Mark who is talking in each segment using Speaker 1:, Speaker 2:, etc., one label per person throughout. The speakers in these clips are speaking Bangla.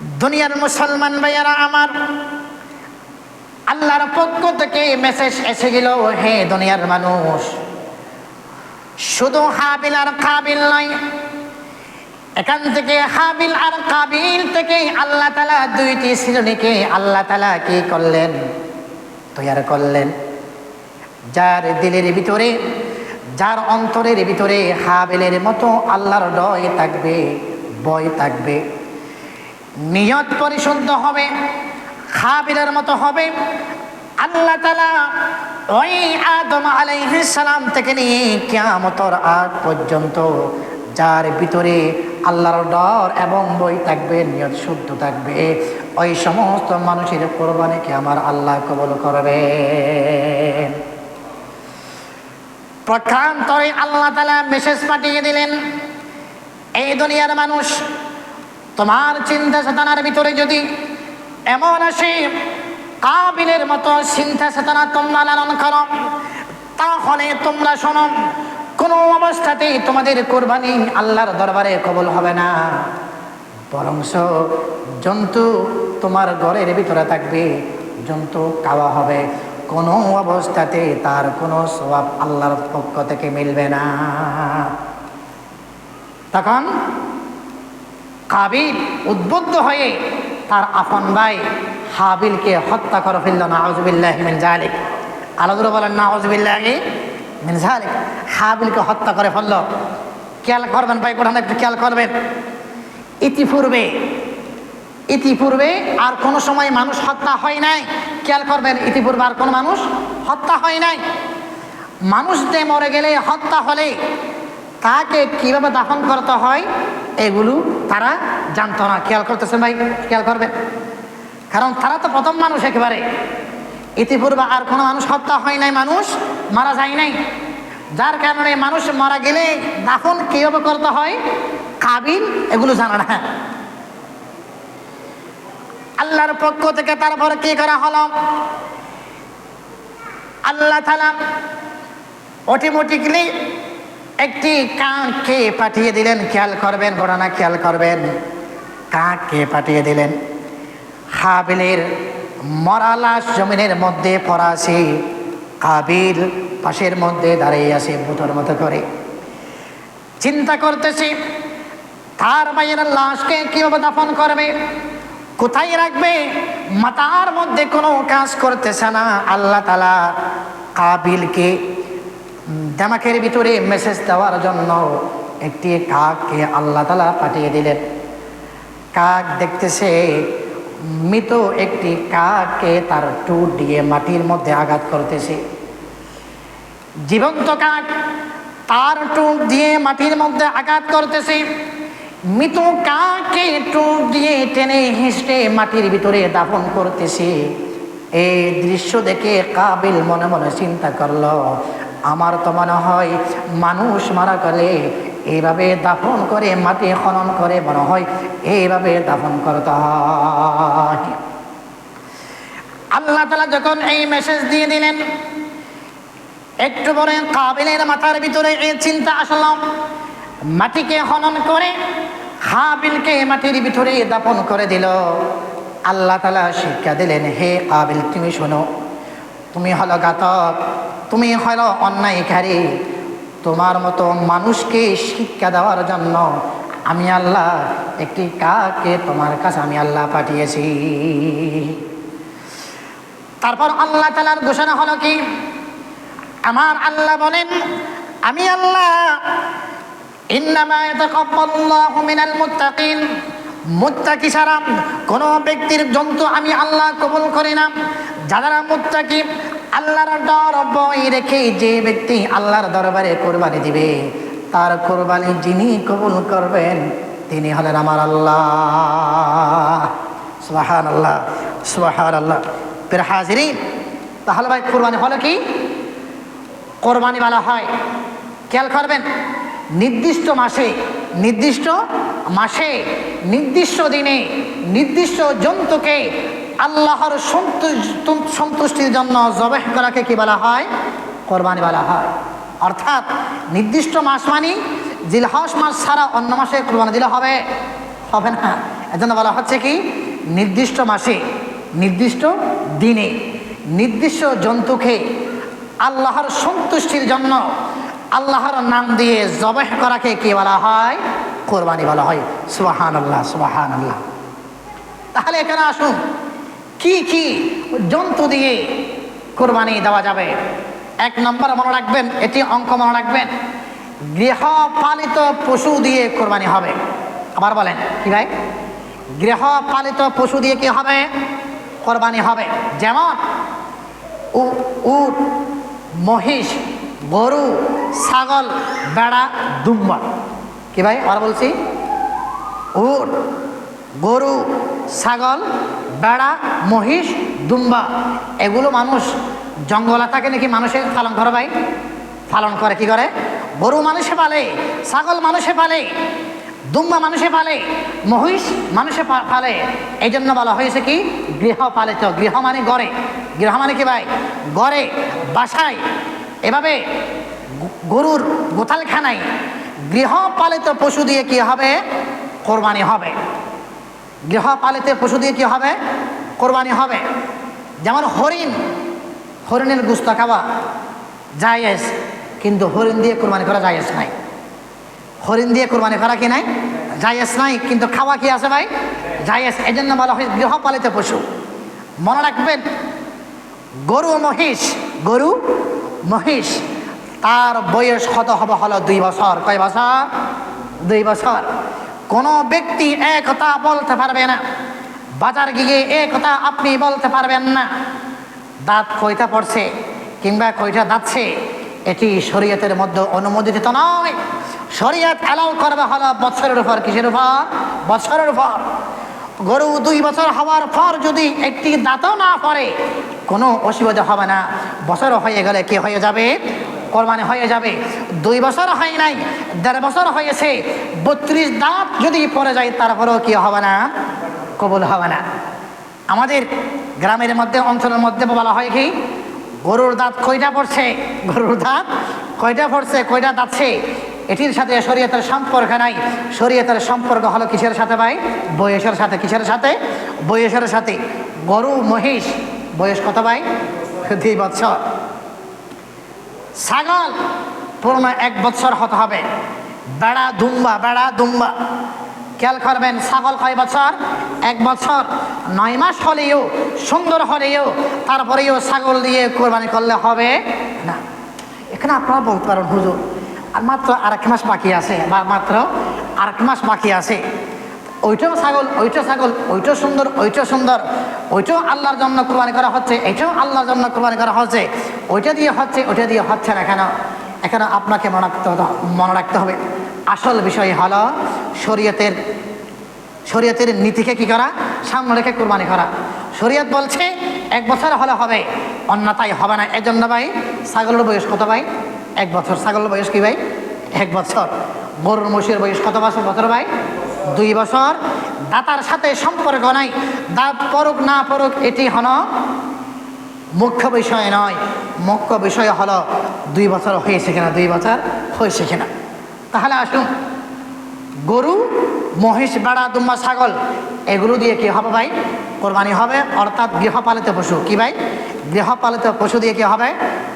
Speaker 1: দুনিয়ার মুসলমান ভাইয়ারা আমার, আল্লাহর পক্ষ থেকে মেসেজ এসে গেল, হে দুনিয়ার মানুষ, শুধু হাবিল আর কাবিল নয়, এখান থেকে হাবিল আর কাবিল থেকে আল্লাহ তালা দুইটি শ্রেণীকে আল্লাহ তালা কি করলেন? তৈয়ার করলেন। যার দিলের ভিতরে, যার অন্তরের ভিতরে হাবিলের মতো আল্লাহর ডয় থাকবে বয় থাকবে। নিয়ত পরিশুদ্ধ হবে হাবিলের মতো হবে। আল্লাহ তালা ওই আদম সালাম থেকে নিয়ে কিয়ামতর আগ পর্যন্ত যার ভিতরে আল্লাহর ডর এবং বই থাকবে, নিয়ত শুদ্ধ থাকবে, ওই সমস্ত মানুষের কোরবানিকে আমার আল্লাহ কবল করবে? প্রকান্তরে আল্লাহ তালা মেসেজ পাঠিয়ে দিলেন, এই দুনিয়ার মানুষ তোমার চিন্তা চেতনার ভিতরে যদি এমন আসে, কাবিলের মতো চিন্তা চেতনা তোমরা লালন করো, তাহলে তোমরা শোনো, কোনো অবস্থাতেই তোমাদের কোরবানি আল্লাহর দরবারে কবল হবে না। বরংস জন্তু তোমার ঘরের ভিতরে থাকবে, জন্তু খাওয়া হবে। কোনো অবস্থাতে তার কোনো স্বভাব আল্লাহর পক্ষ থেকে মিলবে না। তখন কাবিল উদ্বুদ্ধ হয়ে তার আপন ভাই হাবিলকে হত্যা করে ফেলল না আউজবিল্লাহ মিন আলাদুর বলেন না আউজবিল্লাহ মিন জালিক হাবিলকে হত্যা করে ফেলল। খেয়াল করবেন ভাই কোথাও একটু খেয়াল করবেন। ইতিপূর্বে ইতিপূর্বে আর কোনো সময় মানুষ হত্যা হয় নাই। খেয়াল করবেন, ইতিপূর্বে আর কোনো মানুষ হত্যা হয় নাই। মানুষ যে মরে গেলে হত্যা হলে তাকে কীভাবে দাফন করতে হয়? এগুলো তারা জানতো না। খেয়াল করতেছেন ভাই? খেয়াল করবেন। কারণ তারা তো প্রথম মানুষ একেবারে। ইতিপূর্বে আর কোনো মানুষ হত্যা হয় নাই, মানুষ মারা যায় নাই। যার কারণে মানুষ মারা গেলে দাফন কীভাবে করতে হয়? কাবিল এগুলো জানা না। আল্লাহর পক্ষ থেকে তারপর কি করা হলো? আল্লাহ তালা অটোমেটিকলি একটি কাককে পাঠিয়ে দিলেন? খেয়াল করবেন ঘটনা খেয়াল করবেন। কাককে পাঠিয়ে দিলেন? হাবিলের মরালাস জমিনের মধ্যে পড়াছে কাবিল পাশের মধ্যে দাঁড়িয়ে আছে বুটোর মতো করে। চিন্তা করতেছি, তার বাইরের লাশকে কীভাবে দাফন করবে? কোথায় রাখবে? মাতার মধ্যে কোনো কাজ করতেছে না। আল্লাহ তালা কাবিলকে দামাকের ভিতরে মেসেজ দেওয়ার জন্য একটি কাককে আল্লাহ তালা পাঠিয়ে দিলেন। কাক দেখতেছে, মৃত একটি কাককে তার টুট দিয়ে মাটির মধ্যে আঘাত করতেছে। জীবন্ত কাক তার টুট দিয়ে মাটির মধ্যে আঘাত করতেছে। মৃত কাকে টুট দিয়ে টেনে হেসড়ে মাটির ভিতরে দাফন করতেছে। এই দৃশ্য দেখে কাবিল মনে মনে চিন্তা করল আমার তো মনে হয় মানুষ মারা গেলে এইভাবে দাফন করে মাটি খনন করে মনে হয় এইভাবে দাফন করতে হয়। আল্লাহ তালা যখন এই মেসেজ দিয়ে দিলেন, একটু পরে কাবিলের মাথার ভিতরে এই চিন্তা আসলাম মাটিকে খনন করে হাবিলকে মাটির ভিতরে দাপন করে দিল। আল্লাহ তালা শিক্ষা দিলেন, হে কাবিল, তুমি শোনো। তুমি হলো গাতক তুমি হলো অন্যায়কারী। তোমার মতো মানুষকে শিক্ষা দেওয়ার জন্য আমি আল্লাহ একটি কাকে তোমার কাছে আমি আল্লাহ পাঠিয়েছি। তারপর আল্লাহ তালার ঘোষণা হলো কি? আমার আল্লাহ বলেন, আমি আল্লাহ ইন্নামা ইয়াতাকাব্বালুল্লাহু মিনাল মুত্তাকিন। মুত্তাকি ছাড়া কোনো ব্যক্তির জন্তু আমি আল্লাহ কবুল করি না। যারা মুত্তাকি, আল্লাহর ডর বই রেখে যে ব্যক্তি আল্লাহর দরবারে কোরবানি দিবে, তার কোরবানি যিনি কবুল করবেন, তিনি হলেন আমার আল্লাহ। সুবাহান আল্লাহ সুবাহান আল্লাহ ফের হাজিরিন, তাহলে ভাই কোরবানি হলো কি? কোরবানি বলা হয়। খেয়াল করবেন নির্দিষ্ট মাসে নির্দিষ্ট মাসে, নির্দিষ্ট দিনে, নির্দিষ্ট জন্তুকে আল্লাহর সন্তুষ- সন্তুষ্টির জন্য জবেহ করাকে কি বলা হয়? কোরবানি বলা হয়। অর্থাৎ নির্দিষ্ট মাস মানে জিলহস মাস ছাড়া অন্য মাসে কোরবানি দিলে হবে। হবে না। এজন্য বলা হচ্ছে কি? নির্দিষ্ট মাসে, নির্দিষ্ট দিনে, নির্দিষ্ট জন্তুকে আল্লাহর সন্তুষ্টির জন্য আল্লাহর নাম দিয়ে জবেহ করাকে কি বলা হয়? কোরবানি বলা হয়। সুবাহান আল্লাহ সুবাহান আল্লাহ তাহলে এখানে আসুন, কি কি জন্তু দিয়ে কোরবানি দেওয়া যাবে? এক নম্বর মনে রাখবেন, এটি অঙ্ক মনে রাখবেন, গৃহপালিত পশু দিয়ে কোরবানি হবে। আবার বলেন, কি ভাই? গৃহপালিত পশু দিয়ে কি হবে? কোরবানি হবে। যেমন উ- উট, মহিষ গরু, ছাগল, বেড়া দুম্বা কি ভাই? আর বলছি। উট, গরু, ছাগল, বেড়া, মহিষ, দুম্বা। এগুলো মানুষ জঙ্গলে থাকে নাকি মানুষের পালন করে ভাই? পালন করে, কি করে? গরু মানুষে পালে, ছাগল মানুষে পালে, দুম্বা মানুষে পালে, মহিষ মানুষে পালে। এই জন্য বলা হয়েছে কি? গৃহপালিত গৃহ মানে গড়ে। গৃহ মানে কি ভাই? গড়ে, বাসায় এভাবে গরুর গোথালখানায় গৃহপালিত পশু দিয়ে কি হবে? কোরবানি হবে। গৃহপালিত পশু দিয়ে কি হবে? কোরবানি হবে। যেমন হরিণ, হরিণের গুস্ত খাওয়া জায়েজ, কিন্তু হরিণ দিয়ে কোরবানি করা জায়েজ নাই। হরিণ দিয়ে কোরবানি করা কি নাই? জায়েজ নাই, কিন্তু খাওয়া কি আছে ভাই? জায়েজ। এই জন্য বলা হয় গৃহপালিত পশু। মনে রাখবেন, গরু মহিষ, গরু মহিষ, তার বয়স কত হবে হলো দুই বছর? কয় বছর? দুই বছর। কোনো ব্যক্তি একথা বলতে পারবে না। বাজার গিয়ে একথা আপনি বলতে পারবেন না। দাঁত কয়টা পড়ছে কিংবা কয়টা দাঁতছে, এটি শরীয়তের মধ্যে অনুমোদিত নয়। শরীয়ত অ্যালাউ করবে হলো বছরের উপর। কিসের উপর? বছরের উপর। গরু দুই বছর হওয়ার পর যদি একটি দাঁতও না পড়ে, কোনো অসুবিধা হবে না। বছর হয়ে গেলে কি হয়ে যাবে? কোরবানি হয়ে যাবে। দুই বছর হয় নাই, দেড় বছর হয়েছে। বত্রিশ দাঁত যদি পড়ে যায়, তারপরেও কি হবে না? কবুল হবে না। আমাদের গ্রামের মধ্যে, অঞ্চলের মধ্যে বলা হয় কি, গরুর দাঁত কয়টা পড়ছে? গরুর দাঁত কয়টা পড়ছে, কয়টা দাঁতছে? এটির সাথে শরীয়তের সম্পর্ক নাই। শরীয়তের সম্পর্ক হলো কিসের সাথে ভাই? বয়সের সাথে। কিসের সাথে? বয়সের সাথে। গরু, মহিষ, বয়স কত ভাই? দুই বছর। ছাগল, পূর্ণ এক বছর হতে হবে। বেড়া, দুম্বা বেড়া, দুম্বা। খেয়াল করবেন, ছাগল কয় বছর? এক বছর। নয় মাস হলেও, সুন্দর হলেও, তারপরেও ছাগল দিয়ে কোরবানি করলে হবে না। এখানে আপনারা বলতে পারেন, হুজুর আর মাত্র আর এক মাস বাকি আছে, বা মাত্র আর এক মাস বাকি আছে। ওইটাও ছাগল, ওইটা ছাগল ওইটাও সুন্দর ওইটাও সুন্দর। ওইটাও আল্লাহর জন্য কোরবানি করা হচ্ছে এটাও আল্লাহর জন্য কোরবানি করা হচ্ছে। ওইটা দিয়ে হচ্ছে, ওইটা দিয়ে হচ্ছে না কেন? এখানে আপনাকে মনে রাখতে হবে, মনে রাখতে হবে। আসল বিষয় হলো, শরীয়তের শরীয়তের নীতিকে কি করা? সামনে রেখে কোরবানি করা। শরীয়ত বলছে, এক বছর হলে হবে অন্যতাই হবে না। এই জন্য ভাই, ছাগলের বয়স কত ভাই? এক বছর। ছাগলের বয়স কি ভাই? এক বছর। গরুর মহিষের বয়স কত বছর? বছর ভাই? দুই বছর। দাতার সাথে সম্পর্ক নাই। দাঁত পরুক না পরুক, এটি হলো মুখ্য বিষয় নয়। মুখ্য বিষয় হলো দুই বছর হয়েছে কিনা, দুই বছর হয়েছে কিনা। তাহলে আসুন। গরু, মহিষ, বেড়া, দুম্বা, ছাগল, এগুলো দিয়ে কি হবে ভাই? কোরবানি হবে, অর্থাৎ গৃহপালিত পশু। কি ভাই? গৃহপালিত পশু দিয়ে কি হবে?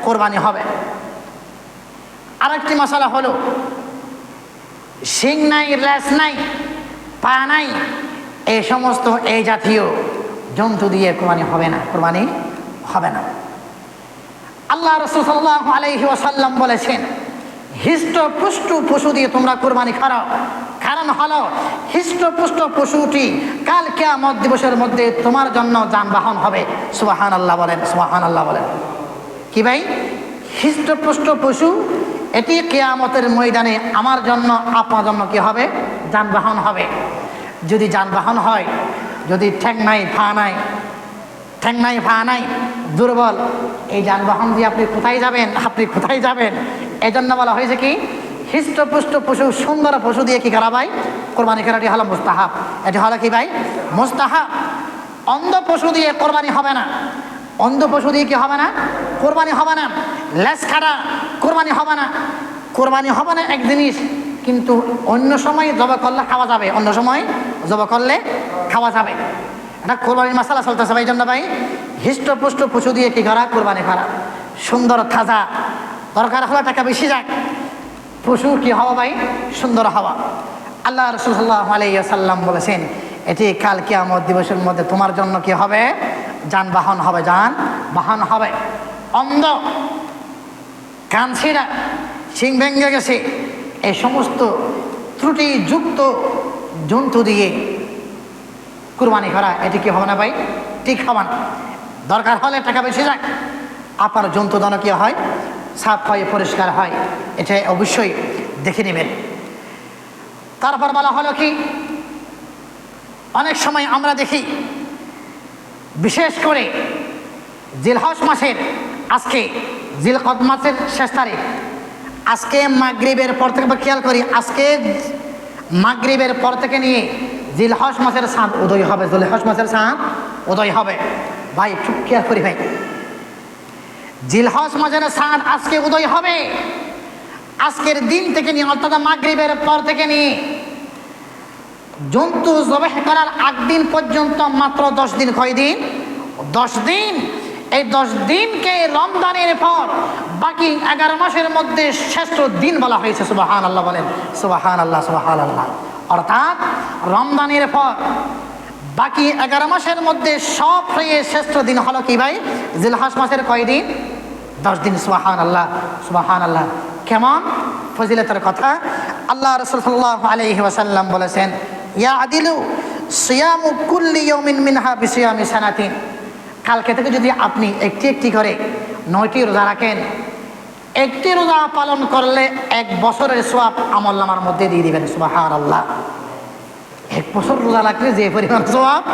Speaker 1: কোরবানি হবে। আরেকটি মশলা হলো, শিং নাই লেস নাই, পা নাই, এই সমস্ত এই জাতীয় জন্তু দিয়ে কোরবানি হবে না, কোরবানি হবে না। আল্লাহ রসুল সাল্লাহ আলহি ওয়াসাল্লাম বলেছেন হৃষ্টপুষ্ট পশু দিয়ে তোমরা কোরবানি করো কারণ হলো হৃষ্টপুষ্ট পশুটি কাল কেয়ামত দিবসের মধ্যে তোমার জন্য যানবাহন হবে। সুবাহান আল্লাহ বলেন সুবাহান আল্লাহ বলেন। কি ভাই? হৃষ্টপুষ্ট পশু এটি কেয়ামতের ময়দানে আমার জন্য, আপনার জন্য কী হবে? যানবাহন হবে। যদি যানবাহন হয়, যদি ঠ্যাং নাই, ফা নাই, ঠ্যাং নাই, ফা নাই, দুর্বল, এই যানবাহন দিয়ে আপনি কোথায় যাবেন? আপনি কোথায় যাবেন? এই জন্য বলা হয়েছে কি, হৃষ্টপুষ্ট পশু, সুন্দর পশু দিয়ে কি করা ভাই? কোরবানি করাটি হলো মুস্তাহাব। এটি হলো কি ভাই? মুস্তাহাব। অন্ধ পশু দিয়ে কোরবানি হবে না। অন্ধ পশু দিয়ে কি হবে না, কোরবানি হবে না লেস খাড়া কোরবানি হবে না। কোরবানি হবে না এক জিনিস, কিন্তু অন্য সময় জবা করলে খাওয়া যাবে, অন্য সময় জব করলে খাওয়া যাবে। এটা কোরবানির মশালা চলতেছে ভাই জন্য ভাই, হৃষ্টপুষ্ট পশু দিয়ে কি করা? কোরবানি করা। সুন্দর থাজা দরকার হলে টাকা বেশি যাক। পশু কি হওয়া ভাই? সুন্দর হওয়া। আল্লাহ রসুল্লাহ আলাইসাল্লাম বলেছেন, এটি কাল কিয়ামত দিবসের মধ্যে তোমার জন্য কি হবে? যানবাহন হবে যান বাহন হবে। অন্ধ। কানছিরা। সিং ভেঙে গেছে। এই সমস্ত ত্রুটিযুক্ত জন্তু দিয়ে কুরবানি করা, এটি কি হবে না ভাই? ঠিক হবে না। দরকার হলে টাকা বেশি যাক আপনার জন্তু দানো কি হয়? সাফ হয়, পরিষ্কার হয়। এটা অবশ্যই দেখে নেবেন। তারপর বলা হলো কি? অনেক সময় আমরা দেখি বিশেষ করে জিলহস মাসের আজকে, জিলকদ মাসের শেষ তারিখ। আজকে মাগরিবের পর থেকে খেয়াল করি, আজকে মাগরিবের পর থেকে নিয়ে জিলহস মাসের চাঁদ উদয় হবে জিলহস মাসের সাঁত উদয় হবে। ভাই, একটু খেয়াল করি ভাই। জিলহস মাসের চাঁদ আজকে উদয় হবে। আজকের দিন থেকে নিয়ে, অর্থাৎ মাগরিবের পর থেকে নিয়ে জন্তু জবাহ করার আগ দিন পর্যন্ত মাত্র দশ দিন কয় দিন? দশ দিন। এই দশ দিনকে রমজানের পর বাকি এগারো মাসের মধ্যে শ্রেষ্ঠ দিন বলা হয়েছে সুবাহান আল্লাহ বলেন। সুবাহান আল্লাহ সুবাহান আল্লাহ অর্থাৎ রমজানের পর বাকি এগারো মাসের মধ্যে সব থেকে শ্রেষ্ঠ দিন হলো কি ভাই? জিলহাস মাসের কয় দিন? দশ দিন সুবাহান আল্লাহ সুবাহান আল্লাহ কেমন? ফজিলতের কথা। আল্লাহ রসুল সাল্লাহ আলহি ওয়াসাল্লাম বলেছেন ইয়া আদিলু সিয়ামু কুল্লি ইয়মিন মিনহা বিসিয়ামি সানাতিন। কালকে থেকে যদি আপনি একটি একটি করে নয়টি রোজা রাখেন, একটি রোজা পালন করলে এক বছরের সোয়াব আমল নামার মধ্যে দিয়ে দিবেন সুবাহান আল্লাহ এক বছর রোজা রাখলে যে পরিমাণ সোয়াব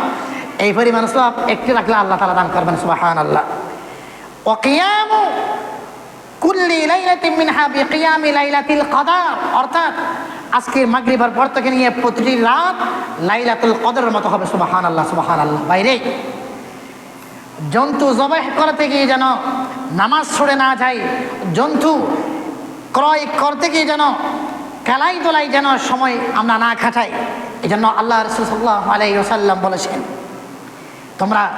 Speaker 1: এই পরিমাণ সোয়াব একটি রাখলে আল্লাহ তালা দান করবেন সুবাহান আল্লাহ ওকিয়ামু কুল্লি লাইলাতিন মিনহা বিকিয়ামি লাইলাতিল কদর, অর্থাৎ আজকে মাগরিবার পর থেকে নিয়ে প্রতিটি রাত লাইলাতুল কদরের মতো হবে সুবাহান আল্লাহ সুবাহান আল্লাহ বাইরে জন্তু জবাহ করতে গিয়ে যেন নামাজ ছড়ে না যায়, জন্তু ক্রয় করতে গিয়ে যেন কালাই দোলাই যেন সময় আমরা না খাটাই এই জন্য আল্লাহ রসুল্লাহ আলাই ওসাল্লাম বলেছেন, তোমরা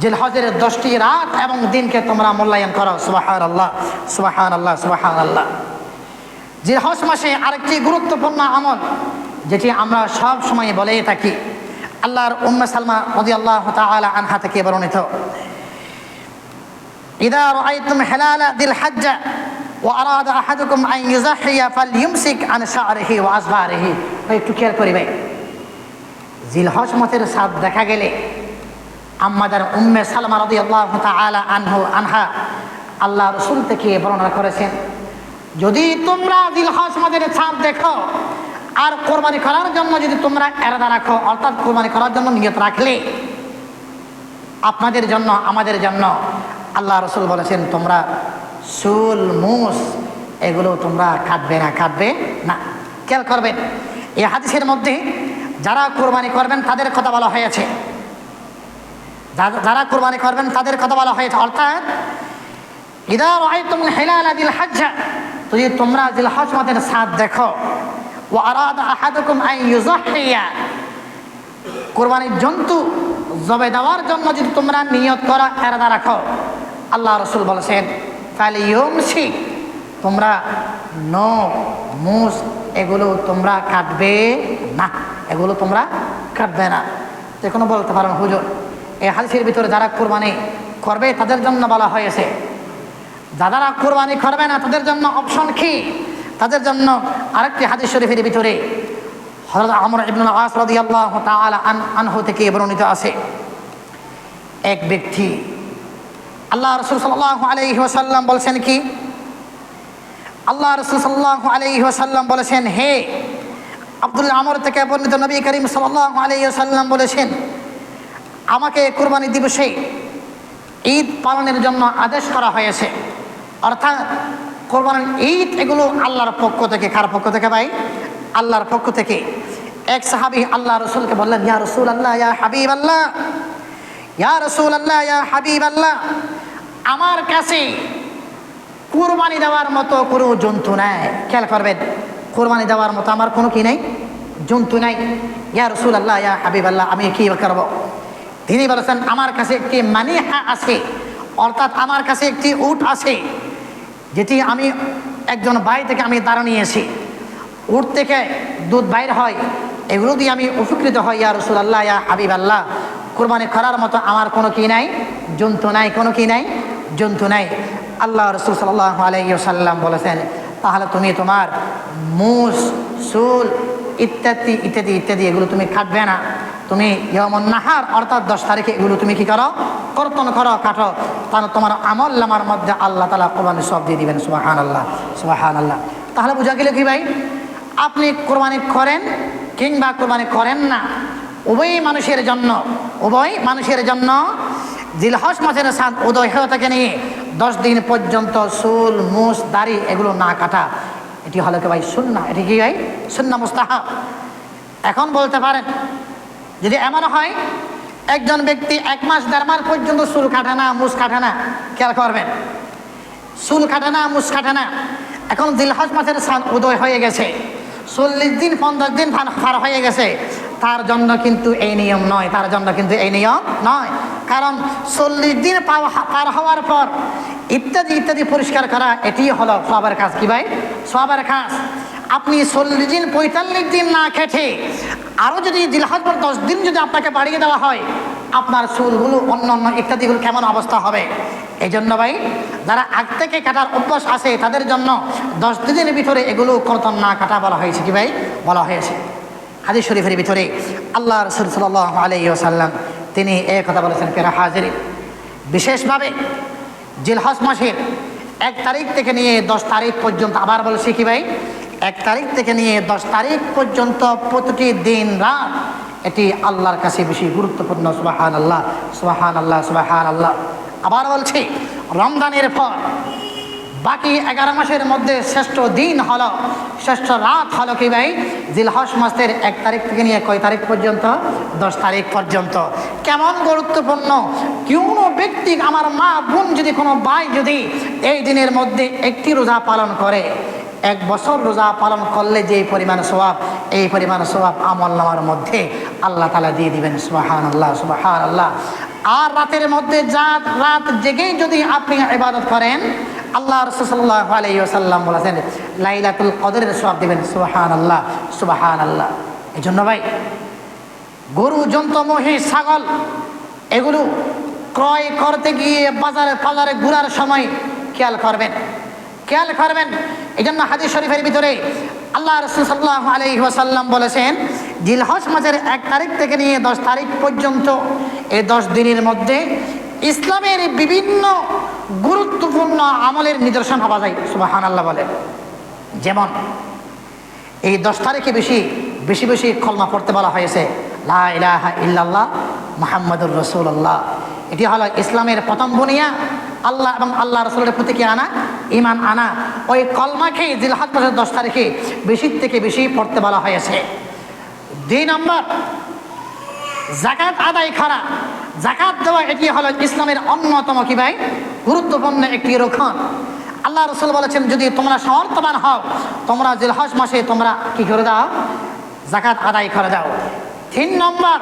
Speaker 1: জিলহজের দশটি রাত এবং দিনকে তোমরা মূল্যায়ন করো সুবাহান আল্লাহ সুবাহান আল্লাহ সুবাহান আল্লাহ জিলহজ মাসে আরেকটি গুরুত্বপূর্ণ আমল যেটি আমরা সব সময় বলে থাকি আল্লাহর উম্মে সালমা রদি আল্লাহ তাআলা আনহা থেকে বর্ণিত ইদা রাআইতুম হিলাল দিল হজ্জ وأراد أحدكم أن يزحي فليمسك عن شعره وأصبعه একটু খেয়াল করিবে জিলহজ মাসের সাত দেখা গেলে আম্মাদার উম্মে সালমা রদি আল্লাহ তাআলা আনহু আনহা আল্লাহ রসুল থেকে বর্ণনা করেছেন যদি তোমরা জিলহজ মাসের ছাপ দেখো, আর কোরবানি করার জন্য যদি তোমরা এরাদা রাখো, অর্থাৎ কোরবানি করার জন্য নিয়ত রাখলে, আপনাদের জন্য, আমাদের জন্য, আল্লাহ রসুল বলেছেন, তোমরা সুল মুস, এগুলো তোমরা কাটবে না কাটবে না। খেয়াল করবেন, এই হাদিসের মধ্যে যারা কোরবানি করবেন, তাদের কথা বলা হয়েছে। যারা কোরবানি করবেন, তাদের কথা বলা হয়েছে, অর্থাৎ, ইদা রাআইতুম হিলাল দিল হজ্জ যদি তোমরা দিল হজ মাদের সাথ দেখো। ও আরাদা আহাদুকুম আন ইউযাহিয়া কোরবানির জন্তু জবে দেওয়ার জন্য যদি তোমরা নিয়ত করা, এরাদা রাখো। আল্লাহ রসুল বলেছেন তাহলে ইয়মসি তোমরা নখ মুস এগুলো তোমরা কাটবে না। এগুলো তোমরা কাটবে না। যে কোনো বলতে পারেন হুজুর। এই হাদিসের ভিতরে যারা কোরবানি করবে, তাদের জন্য বলা হয়েছে যারা কোরবানি করবে না, তাদের জন্য অপশন কি? তাদের জন্য আরেকটি হাদিস শরীফের ভিতরে হযরত আমর ইবনুল আস আন আনহু থেকে বর্ণিত আছে। এক ব্যক্তি, আল্লাহ রাসূল সাল্লাল্লাহু আলাইহি ওয়াসাল্লাম বলছেন কি? আল্লাহ রাসূল সাল্লাল্লাহু আলাইহি ওয়াসাল্লাম বলেছেন, হে আব্দুল আমর থেকে বর্ণিত নবী করিম সাল্লাল্লাহু আলাইহি ওয়াসাল্লাম বলেছেন, আমাকে কুরবানি দিবসে ঈদ পালনের জন্য আদেশ করা হয়েছে। অর্থাৎ কোরবানির ঈদ এগুলো আল্লাহর পক্ষ থেকে, কার পক্ষ থেকে ভাই? আল্লাহর পক্ষ থেকে। এক সাহাবি আল্লাহ রসুলকে বললেন, ইয়া রসুল আল্লাহ ইয়া হাবিব আল্লাহ ইয়া রসুল আল্লাহ ইয়া হাবিব আল্লাহ আমার কাছে কুরবানি দেওয়ার মতো কোনো জন্তু নাই। খেয়াল করবেন, কোরবানি দেওয়ার মতো আমার কোনো কি নেই? জন্তু নাই। ইয়া রসুল আল্লাহ ইয়া হাবিব আল্লাহ আমি কি করব? তিনি বলেছেন, আমার কাছে একটি মানিহা আছে, অর্থাৎ আমার কাছে একটি উট আছে। যেটি আমি একজন ভাই থেকে আমি দাঁড়া নিয়েছি। উট থেকে দুধ বাইর হয়, এগুলো দিয়ে আমি উপকৃত হই, ইয়া রসুল আল্লাহ ইয়া হাবিব আল্লাহ কোরবানি করার মতো আমার কোনো কি নাই? জন্তু নাই, কোনো কি নাই? জন্তু নাই। আল্লাহ রসুল সাল্লাহ আলাইসাল্লাম বলেছেন, তাহলে তুমি তোমার মুস, চুল ইত্যাদি ইত্যাদি ইত্যাদি, এগুলো তুমি কাটবে না। তুমি নাহার, অর্থাৎ দশ তারিখে এগুলো তুমি কি করো? কর্তন করো, কাটো। তাহলে তোমার আমল নামার মধ্যে আল্লাহ তালা কোরবানি সব দিয়ে দিবেন সুবাহান আল্লাহ সুবাহান আল্লাহ তাহলে বোঝা গেল কি ভাই? আপনি কোরবানি করেন কিংবা কোরবানি করেন না, উভয় মানুষের জন্য, উভয় মানুষের জন্য জিলহস মাসের সাত উদয় থেকে নিয়ে দশ দিন পর্যন্ত চুল মুস দাড়ি এগুলো না কাটা। এটি হলো কি ভাই সুন্না এটি কি ভাই? সুন্না মুস্তাহাব। এখন বলতে পারেন যদি এমন হয়, একজন ব্যক্তি এক মাস, দেড় মাস পর্যন্ত চুল কাটে না মুস কাটে না খেয়াল করবেন? চুল কাটে না মুস কাটে না। এখন দিলহজ মাসের সান উদয় হয়ে গেছে। চল্লিশ দিন, পঞ্চাশ দিন পার হয়ে গেছে। তার জন্য কিন্তু এই নিয়ম নয়, তার জন্য কিন্তু এই নিয়ম নয়। কারণ চল্লিশ দিন পার হওয়ার পর ইত্যাদি ইত্যাদি পরিষ্কার করা এটি হলো সবার কাজ। কি ভাই? সবার কাজ। আপনি চল্লিশ দিন, পঁয়তাল্লিশ দিন না খেটে আরও যদি দিলহাজ পর দশ দিন যদি আপনাকে বাড়িয়ে দেওয়া হয়, আপনার চুলগুলো অন্য অন্য ইত্যাদিগুলো কেমন অবস্থা হবে? এই জন্য ভাই, যারা আগ থেকে কাটার অভ্যাস আছে, তাদের জন্য দশ দিনের ভিতরে এগুলো কর্তন না কাটা বলা হয়েছে কি ভাই? বলা হয়েছে। হাদিস শরীফের ভিতরে আল্লাহ রসুল সাল্লাহ আলাই সাল্লাম তিনি এ কথা বলেছেন পেরা হাজিরি বিশেষভাবে জিলহজ মাসের এক তারিখ থেকে নিয়ে দশ তারিখ পর্যন্ত আবার বলছি কি ভাই? এক তারিখ থেকে নিয়ে দশ তারিখ পর্যন্ত প্রতিটি দিন রাত এটি আল্লাহর কাছে বেশি গুরুত্বপূর্ণ সুবাহান আল্লাহ সুবাহান আল্লাহ সুবাহান আল্লাহ আবার বলছি, রমজানের পর বাকি এগারো মাসের মধ্যে শ্রেষ্ঠ দিন হলো, শ্রেষ্ঠ রাত হলো কি ভাই? জিলহস মাসের এক তারিখ থেকে নিয়ে কয় তারিখ পর্যন্ত? দশ তারিখ পর্যন্ত। কেমন গুরুত্বপূর্ণ? কোনো ব্যক্তি, আমার মা বোন যদি কোনো ভাই যদি এই দিনের মধ্যে একটি রোজা পালন করে এক বছর রোজা পালন করলে যে পরিমাণ স্বভাব এই পরিমাণ স্বভাব আমল নামার মধ্যে আল্লাহ তালা দিয়ে দিবেন সুবাহান আল্লাহ সুবাহান আল্লাহ আর রাতের মধ্যে রাত রাত জেগেই যদি আপনি ইবাদত করেন, আল্লাহ রসুল্লাহ আলাইসাল্লাম বলেছেন, লাইলাতুল কদরের সব দেবেন সুবাহান আল্লাহ সুবাহান আল্লাহ এই জন্য ভাই, গরু, জন্তু মহিষ ছাগল, এগুলো ক্রয় করতে গিয়ে বাজারে বাজারে ঘুরার সময় খেয়াল করবেন। খেয়াল করবেন। এই জন্য হাদিস শরীফের ভিতরে আল্লাহ রসুল্লাহ আলহি ওয়াসাল্লাম বলেছেন, জিলহজ মাসের এক তারিখ থেকে নিয়ে দশ তারিখ পর্যন্ত এই দশ দিনের মধ্যে ইসলামের বিভিন্ন গুরুত্বপূর্ণ আমলের নিদর্শন হওয়া যায় সুবাহান আল্লাহ বলে। যেমন, এই দশ তারিখে বেশি বেশি বেশি কলমা পড়তে বলা হয়েছে, লা ইলাহা ইল্লাল্লাহ মোহাম্মদুর রসুল্লাহ এটি হলো ইসলামের প্রথম বুনিয়া আল্লাহ এবং আল্লাহ রসুলের প্রতি কি আনা ইমান আনা। ওই কলমাকে জিলহাত মাসের দশ তারিখে বেশি থেকে বেশি পড়তে বলা হয়েছে। দুই নম্বর, জাকাত আদায় করা। জাকাত দেওয়া এটি হলো ইসলামের অন্যতম কি ভাই? গুরুত্বপূর্ণ একটি রক্ষণ আল্লাহ রসুল বলেছেন, যদি তোমরা সমর্থবান হও, তোমরা জিলহজ মাসে তোমরা কি করে দাও? জাকাত আদায় করে দাও। তিন নম্বর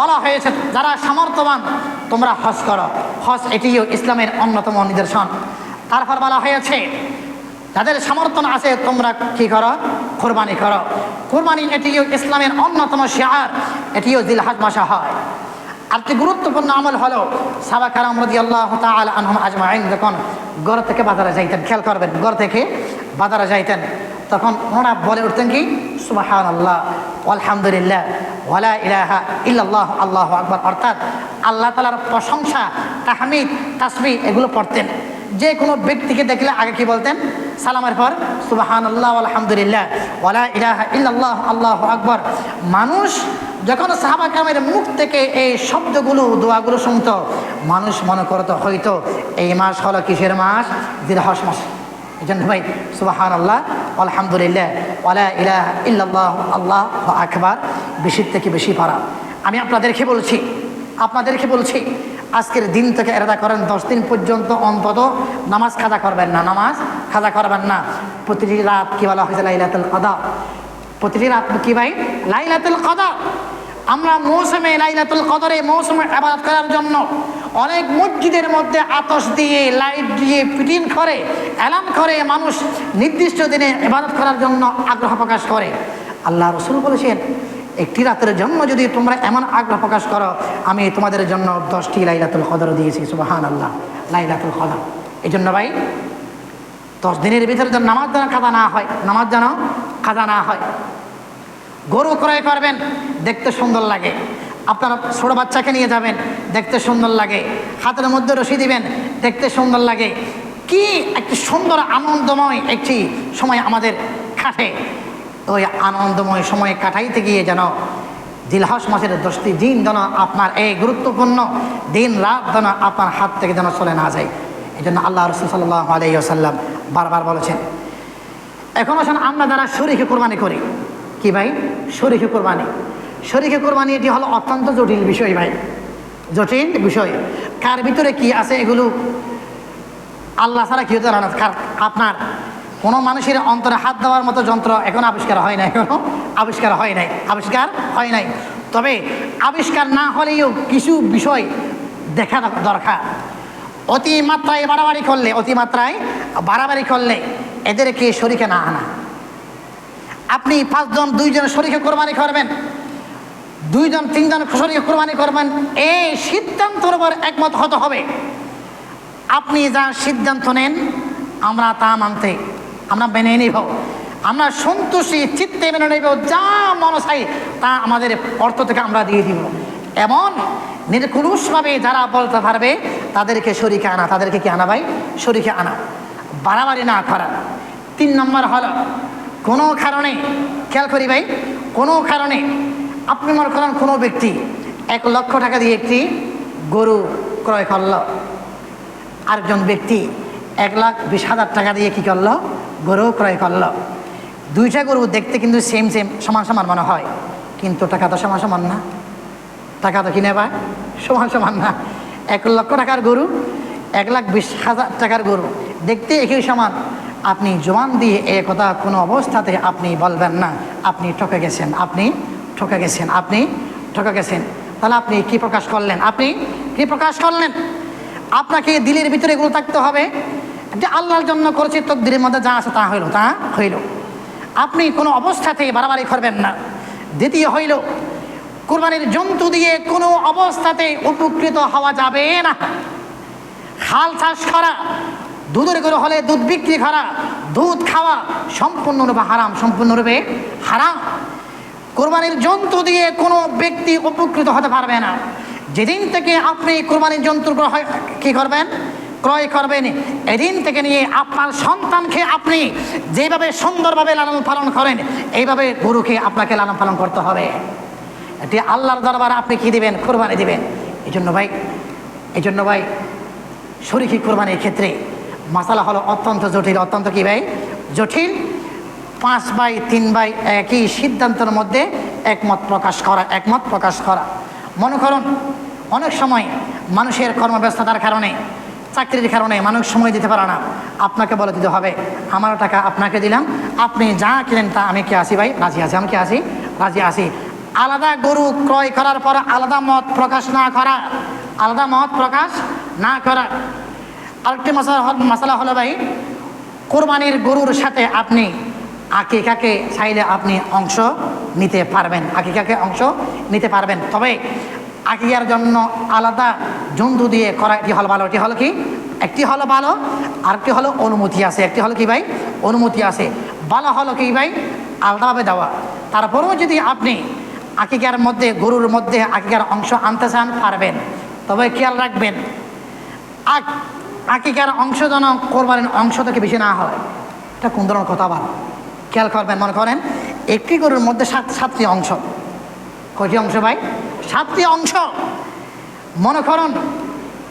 Speaker 1: বলা হয়েছে, যারা সমর্থবান তোমরা হজ করো। হজ এটিও ইসলামের অন্যতম নিদর্শন। তারপর বলা হয়েছে, যাদের সমর্থন আছে, তোমরা কি করো? কোরবানি করো। কোরবানি এটিও ইসলামের অন্যতম শেয়ার, এটিও জিলহাজ মাসা হয়। আরেকটি গুরুত্বপূর্ণ আমল হলো সাবা কারাম রদি আল্লাহ তাল আনহম আজমাইন, যখন ঘর থেকে বাজারে যাইতেন, খেয়াল করবেন, ঘর থেকে বাজারে যাইতেন। তখন ওনারা বলে উঠতেন কি? সুবাহান আল্লাহ আলহামদুলিল্লাহ, ওয়ালা ইলাহা ইল্লাল্লাহ, আল্লাহ আকবর। অর্থাৎ আল্লাহ তালার প্রশংসা, তাহমিদ তাসমি এগুলো পড়তেন। যে কোনো ব্যক্তিকে দেখলে আগে কি বলতেন? সালামের পর সুবাহান আল্লাহ আলহামদুলিল্লাহ, ওয়ালা ইলাহা ইল্লাল্লাহ, আল্লাহ আকবর। মানুষ যখন সাহাবা কামের মুখ থেকে এই শব্দগুলো, দোয়াগুলো শুনতো, মানুষ মনে করতো, হয়তো এই মাস হলো কিসের মাস? দিরহস মাস। এই সুবাহান আল্লাহ আলহামদুলিল্লাহ, ওয়ালা ইলাহা ইল্লাল্লাহ, আল্লাহ আকবার, বেশির থেকে বেশি পারা। আমি আপনাদেরকে বলছি আপনাদেরকে বলছি, আজকের দিন থেকে এরাদা করেন, দশ দিন পর্যন্ত অন্তত নামাজ খাজা করবেন না, নামাজ খাজা করবেন না। প্রতিটি রাত কি বলা হয়েছে? লাইলাতুল কাদা। প্রতিটি রাত কি ভাই? লাইলাতুল কদর আমরা মৌসুমে লাইলাতুল কদরে মৌসুমে আবাদ করার জন্য অনেক মসজিদের মধ্যে আতস দিয়ে, লাইট দিয়ে ফিটিং করে, অ্যালার্ম করে মানুষ নির্দিষ্ট দিনে ইবাদত করার জন্য আগ্রহ প্রকাশ করে। আল্লাহ রসুল বলেছেন, একটি রাতের জন্য যদি তোমরা এমন আগ্রহ প্রকাশ করো, আমি তোমাদের জন্য দশটি লাইলাতুল কদর দিয়েছি। সুবাহান আল্লাহ লাইলাতুল কদর। এই জন্য ভাই, দশ দিনের ভিতরে যেন নামাজ যেন কাদা না হয়, নামাজ যেন কাদা না হয়। গরু ক্রয় করবেন, দেখতে সুন্দর লাগে। আপনার ছোট বাচ্চাকে নিয়ে যাবেন, দেখতে সুন্দর লাগে। হাতের মধ্যে রশি দিবেন, দেখতে সুন্দর লাগে। কি একটি সুন্দর আনন্দময় একটি সময় আমাদের কাটে। ওই আনন্দময় সময় কাটাইতে গিয়ে যেন দিলহাস মাসের দশটি দিন যেন আপনার এই গুরুত্বপূর্ণ দিন রাত যেন আপনার হাত থেকে যেন চলে না যায়। এই জন্য আল্লাহ রসুল সাল্লাহ আলাইসাল্লাম বারবার বলেছেন, এখন আসুন আমরা যারা শরীকে কোরবানি করি কি ভাই? শরীকে কোরবানি। শরীকে কোরবানি এটি হলো অত্যন্ত জটিল বিষয় ভাই। জটিল বিষয়। কার ভিতরে কি আছে এগুলো আল্লাহ ছাড়া কেউ জানে না। আপনার কোনো মানুষের অন্তরে হাত দেওয়ার মতো যন্ত্র এখন আবিষ্কার হয় নাই, এখনও আবিষ্কার হয় নাই। আবিষ্কার হয় নাই। তবে আবিষ্কার না হলেও কিছু বিষয় দেখা দরকার। অতিমাত্রায় বাড়াবাড়ি করলে অতিমাত্রায় বাড়াবাড়ি করলে এদেরকে শরীকে না আনা। আপনি পাঁচজন, দুইজন শরীকে কোরবানি করবেন। দুইজন, তিনজন শরীকে কোরবানি করবেন। এই সিদ্ধান্তর উপর একমত হতে হবে। আপনি যা সিদ্ধান্ত নেন, আমরা তা মানতে, আমরা মেনে নিব। আমরা সন্তুষ্টি, চিত্তে মেনে নেব, যা মনে চাই, তা আমাদের অর্থ থেকে আমরা দিয়ে দিব। এমন নির্কুলুষভাবে যারা বলতে পারবে, তাদেরকে শরীকে আনা, তাদেরকে কি আনা ভাই? শরীকে আনা। বাড়াবাড়ি না করা। তিন নম্বর হলো কোনো কারণে, খেয়াল করি ভাই, কোনো কারণে আপনি মনে করেন কোনো ব্যক্তি এক লক্ষ টাকা দিয়ে একটি গরু ক্রয় করল, আরেকজন ব্যক্তি এক লাখ বিশ হাজার টাকা দিয়ে কী করল, গরু ক্রয় করল। দুইটা গরু দেখতে কিন্তু সেম সেম সমান সমান মনে হয়, কিন্তু টাকা তো সমান সমান না। টাকা তো কিনে পায়, সমান সমান না। এক লক্ষ টাকার গরু, এক লাখ বিশ হাজার টাকার গরু, দেখতে একই সমান আপনি জোয়ান দিয়ে এ কথা কোনো অবস্থাতে আপনি বলবেন না। আপনি ঠকে গেছেন। আপনি ঠকে গেছেন। আপনি ঠকে গেছেন। তাহলে আপনি কি প্রকাশ করলেন? আপনি কি প্রকাশ করলেন? আপনাকে দিলের ভিতরে এগুলো থাকতে হবে। যে আল্লাহর জন্য করেছে তকদিরের মধ্যে যা আছে তা হইল তা হইল। আপনি কোনো অবস্থাতে বাড়াবাড়ি করবেন না। দ্বিতীয় হইল, কোরবানির জন্তু দিয়ে কোনো অবস্থাতে উপকৃত হওয়া যাবে না। খাল চাষ করা দুধের গরু হলে দুধ বিক্রি করা, দুধ খাওয়া সম্পূর্ণরূপে হারাম সম্পূর্ণরূপে হারাম। কোরবানির জন্তু দিয়ে কোনো ব্যক্তি উপকৃত হতে পারবে না। যেদিন থেকে আপনি কোরবানির জন্তু গ্রহ- কি করবেন? ক্রয় করবেন। এদিন থেকে নিয়ে আপনার সন্তানকে আপনি যেভাবে সুন্দরভাবে লালন পালন করেন, এইভাবে গরুকে আপনাকে লালন পালন করতে হবে। এটি আল্লাহর দরবারে আপনি কি দিবেন? কোরবানি দিবেন। এই জন্য ভাই এই জন্য ভাই, শরীকি কোরবানির ক্ষেত্রে মশালা হলো অত্যন্ত জটিল, অত্যন্ত কি ভাই? জটিল। পাঁচ বাই তিন বাই একই সিদ্ধান্তের মধ্যে একমত প্রকাশ করা, একমত প্রকাশ করা। মনে করুন, অনেক সময় মানুষের কর্মব্যস্ততার কারণে, চাকরির কারণে মানুষ সময় দিতে পারে না। আপনাকে বলে দিতে হবে, আমার টাকা আপনাকে দিলাম, আপনি যা কিনেন তা আমি কি আসি ভাই? রাজি আছি, আমি কি আসি? রাজি আসি আলাদা গরু ক্রয় করার পর আলাদা মত প্রকাশ না করা, আলাদা মত প্রকাশ না করা। আরেকটি মশলা মশলা হলো ভাই, কোরবানির গরুর সাথে আপনি আকিকাকে চাইলে আপনি অংশ নিতে পারবেন। আকিকাকে অংশ নিতে পারবেন। তবে আকিকার জন্য আলাদা জন্তু দিয়ে করা এটি হল ভালো। এটি হলো কি? একটি হলো ভালো, আরেকটি হলো অনুমতি আছে। একটি হলো কি ভাই? অনুমতি আছে। ভালো হলো কি ভাই? আলাদাভাবে দেওয়া। তারপরেও যদি আপনি আকিকার মধ্যে, গরুর মধ্যে আকিকার অংশ আনতে চান, পারবেন। তবে খেয়াল রাখবেন, আক আকিকার অংশ যেন কোরবানির অংশ থেকে বেশি না হয়। এটা কোন ধরনের কথা বল? খেয়াল করবেন, মনে করেন, একটি গরুর মধ্যে সাত সাতটি অংশ। কয়টি অংশ ভাই? সাতটি অংশ। মনে করুন,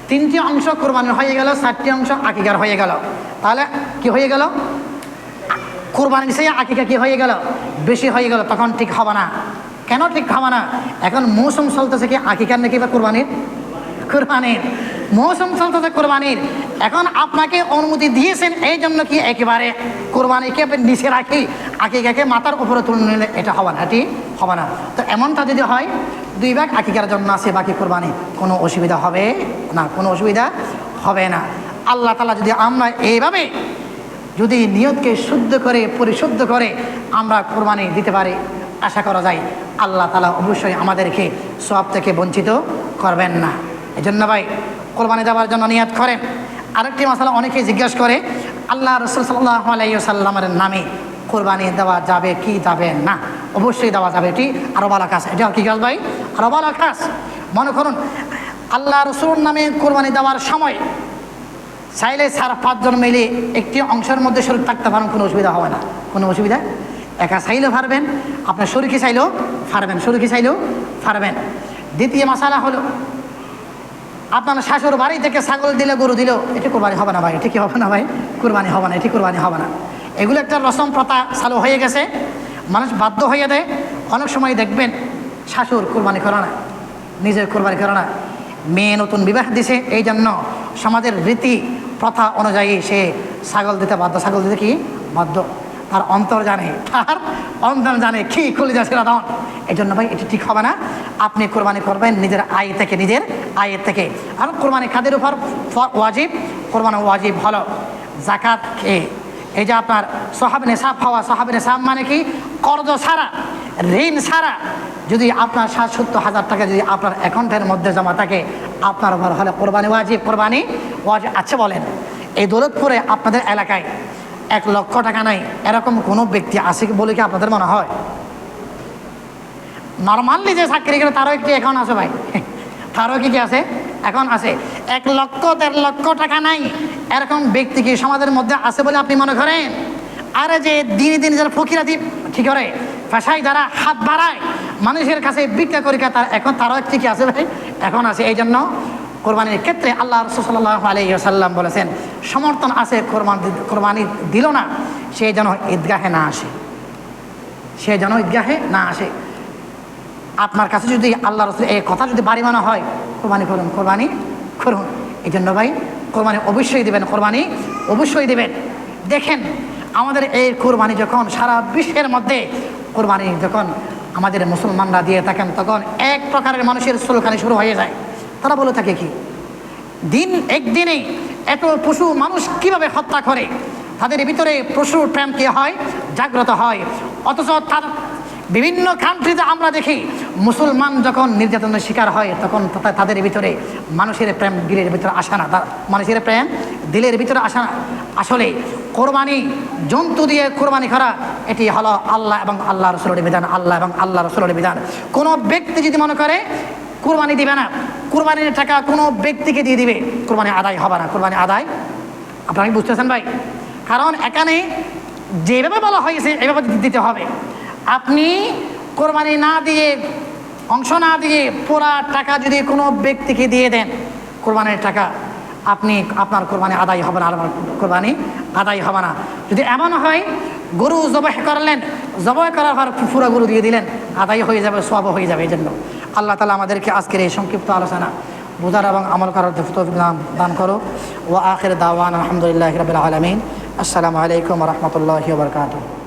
Speaker 1: তিনটি অংশ কোরবানির হয়ে গেল, চারটি অংশ আকিকার হয়ে গেল। তাহলে কি হয়ে গেল? কোরবানির সেই আকিকা কি হয়ে গেল? বেশি হয়ে গেল। তখন ঠিক হবে না। কেন ঠিক হবে না? এখন মৌসুম চলতেছে কি, আকিকার নাকি বা কোরবানির? কোরবানির। মৌসুম চলতেছে কোরবানির। এখন আপনাকে অনুমতি দিয়েছেন, এই জন্য কি একেবারে কোরবানিকে নিচে রাখি? আকিকাকে মাথার উপরে তুলে নিলে এটা হবে না এটি হবে না। তো এমনটা যদি হয়, দুই ভাগ আকিকার জন্য আছে, বাকি কোরবানি। কোনো অসুবিধা হবে না, কোনো অসুবিধা হবে না। আল্লাহ তালা যদি আমরা এইভাবে যদি নিয়তকে শুদ্ধ করে, পরিশুদ্ধ করে আমরা কোরবানি দিতে পারি, আশা করা যায় আল্লাহ তালা অবশ্যই আমাদেরকে সব থেকে বঞ্চিত করবেন না। এই জন্য ভাই কোরবানি দেওয়ার জন্য নিয়ত করেন। আরেকটি মশালা অনেকেই জিজ্ঞাসা করে, আল্লাহ রসুল সাল্লাহ আলাইসাল্লামের নামে কোরবানি দেওয়া যাবে কি যাবে না? অবশ্যই দেওয়া যাবে এটি আরও ভালো কাজ। এটা কি কাজ ভাই? আরও ভালো কাজ। মনে করুন, আল্লাহ রসুল নামে কোরবানি দেওয়ার সময় চাইলে চার, পাঁচজন মিলে একটি অংশের মধ্যে শরীর থাকতে পারেন, কোনো অসুবিধা হবে না। কোনো অসুবিধা? একা চাইলেও পারবেন, আপনার শরীরকে চাইলেও পারবেন, শরীরকে চাইলেও পারবেন। দ্বিতীয় মশালা হলো আপনার শাশুর বাড়ি থেকে ছাগল দিলে, গরু দিলেও এটি কোরবানি হবে না ভাই কি হবে না ভাই? কোরবানি হবে না, এটি কোরবানি হবে না। এগুলো একটা রসম প্রথা চালু হয়ে গেছে। মানুষ বাধ্য হয়ে দেয়। অনেক সময় দেখবেন শাশুর কোরবানি করে না, নিজের কোরবানি করে না। মেয়ে নতুন বিবাহ দিছে, এই জন্য সমাজের রীতি প্রথা অনুযায়ী সে ছাগল দিতে বাধ্য। ছাগল দিতে কি? বাধ্য। তার অন্তর জানে, তার অন্তর জানে কি খুলে যাচ্ছে রাধন এই জন্য ভাই, এটি ঠিক হবে না। আপনি কোরবানি করবেন নিজের আয় থেকে, নিজের আয়ের থেকে। আর কোরবানি খাদের উপর? ওয়াজিব। কোরবানি ওয়াজিব হলো জাকাত খেয়ে। এই যে আপনার সহাব নেশাব হওয়া সহাব নেশাব মানে কি? কর্জ ছাড়া, ঋণ ছাড়া। যদি আপনার ষাট সত্তর হাজার টাকা যদি আপনার অ্যাকাউন্টের মধ্যে জমা থাকে, আপনার উপর হলে কোরবানি ওয়াজিব। কোরবানি ওয়াজিব আচ্ছা বলেন। এই দৌলতপুরে আপনাদের এলাকায় এক লক্ষ টাকা নাই। এরকম কোনো ব্যক্তি কি বলে কি আপনাদের মনে হয়? নর্মালি যে চাকরি করে তারও একটি অ্যাকাউন্ট আছে ভাই। তারও কি কি আছে? এখন আছে। এক লক্ষ, দেড় লক্ষ টাকা নাই। এরকম ব্যক্তি কি সমাজের মধ্যে আছে বলে আপনি মনে করেন? আরে যে দিনে দিনে যারা ফকিরাতি ঠিক করে? পেশায় যারা হাত বাড়ায়, মানুষের কাছে ভিক্ষা করে তার এখন তারও একটি কি আছে ভাই? এখন আছে। এই জন্য কোরবানির ক্ষেত্রে আল্লাহ রসুল্লাহ আলাইসাল্লাম বলেছেন, সমর্থন আছে কোরবান কোরবানি দিল না, সে যেন ঈদগাহে না আসে। সে যেন ঈদগাহে না আসে। আপনার কাছে যদি আল্লাহ রসুল এই কথা যদি বাড়ি মানা হয়, কোরবানি করুন কোরবানি করুন। এই জন্য ভাই, কোরবানি অবশ্যই দেবেন, কোরবানি অবশ্যই দেবেন। দেখেন, আমাদের এই কোরবানি যখন সারা বিশ্বের মধ্যে কোরবানি যখন আমাদের মুসলমানরা দিয়ে থাকেন, তখন এক প্রকারের মানুষের সুলখানি শুরু হয়ে যায়। তারা বলে থাকে কি, দিন একদিনে এত পশু মানুষ কীভাবে হত্যা করে? তাদের ভিতরে পশুর প্রেম কি হয়? জাগ্রত হয়। অথচ তার বিভিন্ন কান্ট্রিতে আমরা দেখি, মুসলমান যখন নির্যাতনের শিকার হয়, তখন তাদের ভিতরে মানুষের প্রেম দিলের ভিতরে আসে না। মানুষের প্রেম দিলের ভিতরে আসে না। আসলে কোরবানি জন্তু দিয়ে কোরবানি করা, এটি হলো আল্লাহ এবং আল্লাহ রসুলের বিধান, আল্লাহ এবং আল্লাহ রসুলের বিধান। কোনো ব্যক্তি যদি মনে করে, কোরবানি দিবে না, কোরবানির টাকা কোনো ব্যক্তিকে দিয়ে দিবে, কোরবানি আদায় হবে না, কোরবানি আদায় আপনারা বুঝতেছেন ভাই? কারণ এখানে যেভাবে বলা হয়েছে, এভাবে দিতে হবে। আপনি কোরবানি না দিয়ে, অংশ না দিয়ে পুরা টাকা যদি কোনো ব্যক্তিকে দিয়ে দেন, কোরবানির টাকা, আপনি আপনার কোরবানি আদায় হবে না আমার কোরবানি আদায় হবে না। যদি এমন হয়, গরু জবাই করলেন, জবাই করার পর পুরো গরু দিয়ে দিলেন, আদায় হয়ে যাবে সব হয়ে যাবে এই জন্য আল্লাহ তালা আমাদেরকে আজকের এই সংক্ষিপ্ত আলোচনা বোঝার এবং আমল করার তৌফিক দান করো ও আখের দাওয়ান আলহামদুলিল্লাহ রবিল আলমিন। আসসালামু আলাইকুম রহমতুল্লাহ বরকাতুহ।